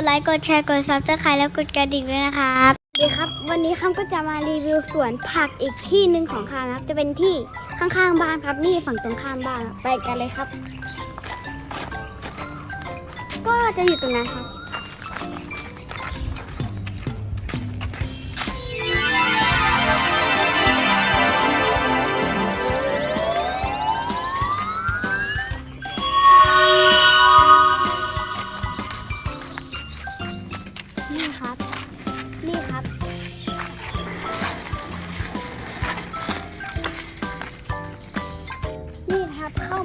ดไลค์กดแชร์กดซับสไครต์และกดกระดิ่งด้วยนะครับดีครับ วันนี้ข้ามก็จะมารีวิวสวนผักอีกที่หนึ่งของข้ามนะครับ จะเป็นที่ข้างๆบ้านครับนี่ฝั่งตรงข้ามบ้านไปกันเลยครับ ก็จะอยู่ตรงนั้นครับ นะครับเข้า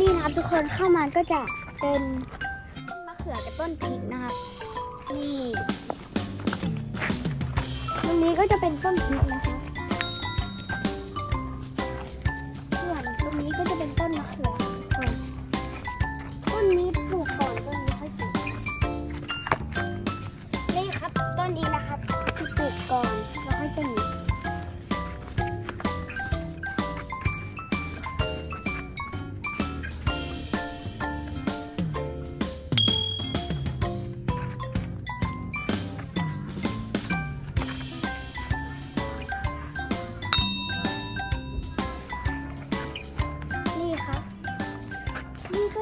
นี่นะครับทุกคนเข้ามาก็จะเป็นต้นมะเขือกับต้นพริกนะครับ นี่ ตรงนี้ก็จะเป็นต้นพริกนะคะ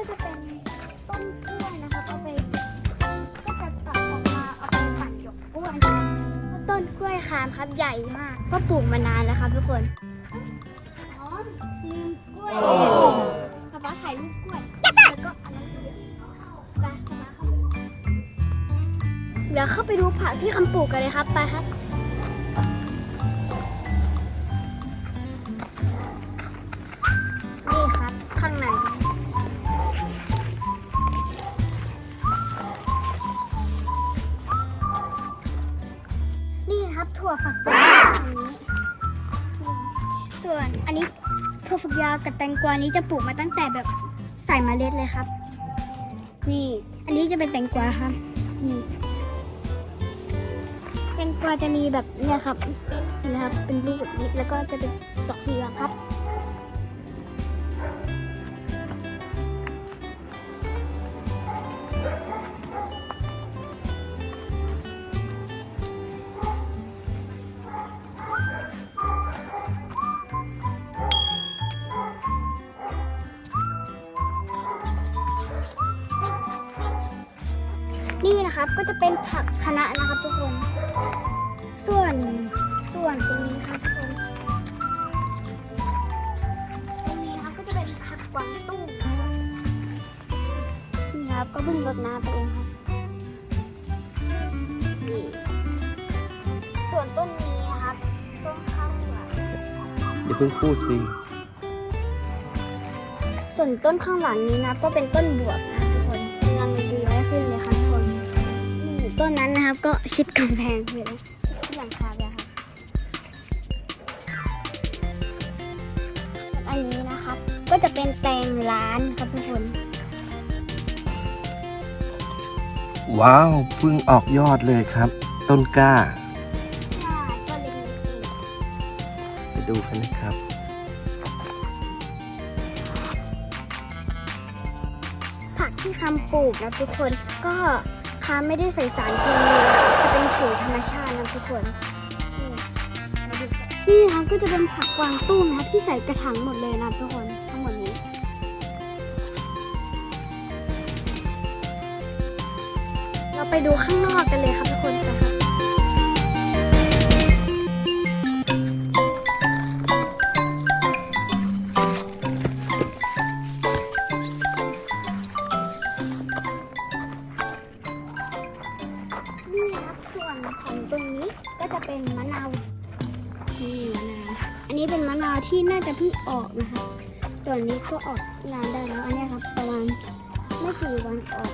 จะเป็นต้นกล้วยนะครับเอาไปก็จะตัดออกมาเอาไปปั่นหยกกล้วยนะคะต้นกล้วยคามครับใหญ่มาก ก็ปลูกมานานแล้วครับทุกคนหอมลืมกล้วยป๊าป๊าถ่ายรูปกล้วยแล้วก็อันนั้นไปป๊าป๊าเข้าไปเดี๋ยวเข้าไปดูผักที่คำปลูกกันเลยครับไปครับ ถั่วฝักยาวอันนี้ ส่วนอันนี้ถั่วฝักยาวกับแตงกวานี้จะปลูกมาตั้งแต่แบบใส่เมล็ดเลยครับ นี่ อันนี้จะเป็นแตงกวาครับนี่แตงกวาจะมีแบบเนี่ยครับเห็นะครับ เป็นรูปแบบนี้แล้วก็จะเป็นดอกเหลืองครับ นี่นะครับก็จะเป็นผักคะน้านะครับทุกคน ส่วนส่วนตรงนี้ครับทุกคนตรงนี้นะครับก็จะเป็นผักกวางตุ้งนี่ครับก็เพิ่งรดน้ำไปเองครับนี่ส่วนต้นนี้นะครับต้นข้าวหวานอย่าเพิ่งพูดสิส่วนต้นข้างหลังนี้นะก็เป็นต้นบวบนะ ต้นนั้นนะครับ ก็ชิดกำแพงไปเลยที่หลังคาเลยครับอันนี้นะครับ ก็จะเป็นแตงร้านครับทุกคน ว้าวเพิ่งออกยอดเลยครับ ต้นกล้า ใช่ก็เล็กๆเองไปดูกันนะครับ ผักที่คำปลูกนะทุกคนก็ คะไม่ได้ใส่สารเคมีจะเป็นปุ๋ยธรรมชาตินะทุกคนนี่นะครับก็จะเป็นผักกวางตุ้งนะครับที่ใส่กระถางหมดเลยนะทุกคนทั้งหมดนี้เราไปดูข้างนอกกันเลยครับทุกคนไปครับนี่นะครับ ส่วนของตรงนี้ก็จะเป็นมะนาวนี่มะนาวอันนี้เป็นมะนาวที่น่าจะเพิ่งออกนะคะตัวนี้ก็ออกนานได้แล้วอันนี้ครับประมาณไม่กี่วันออก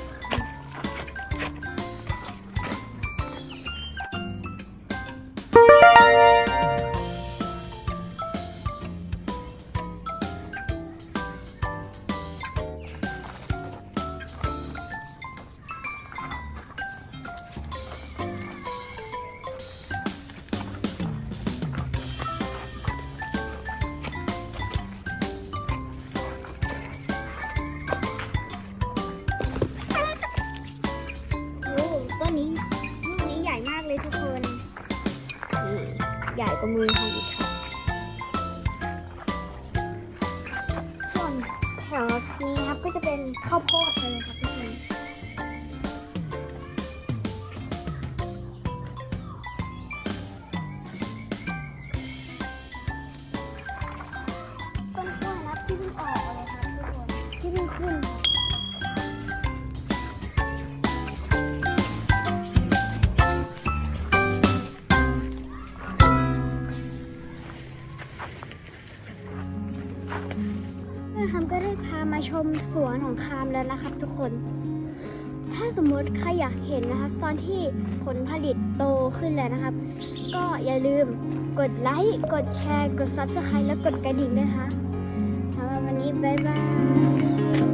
นี้ลูกนี้ใหญ่มากเลยทุกคนใหญ่กว่ามือของอีกค่ะส่วนแถวนี้ครับก็จะเป็นข้าวโพดเลยครับ นะครับก็ได้พามาชมสวนของคามแล้วนะครับ ทุกคน ถ้าสมมติใครอยากเห็นนะครับ ตอนที่ผลผลิตโตขึ้นแล้วนะครับ ก็อย่าลืมกดไลค์ กดแชร์ กด Subscribe และกดกระดิ่งด้วยนะคะสำหรับวันนี้บ๊ายบาย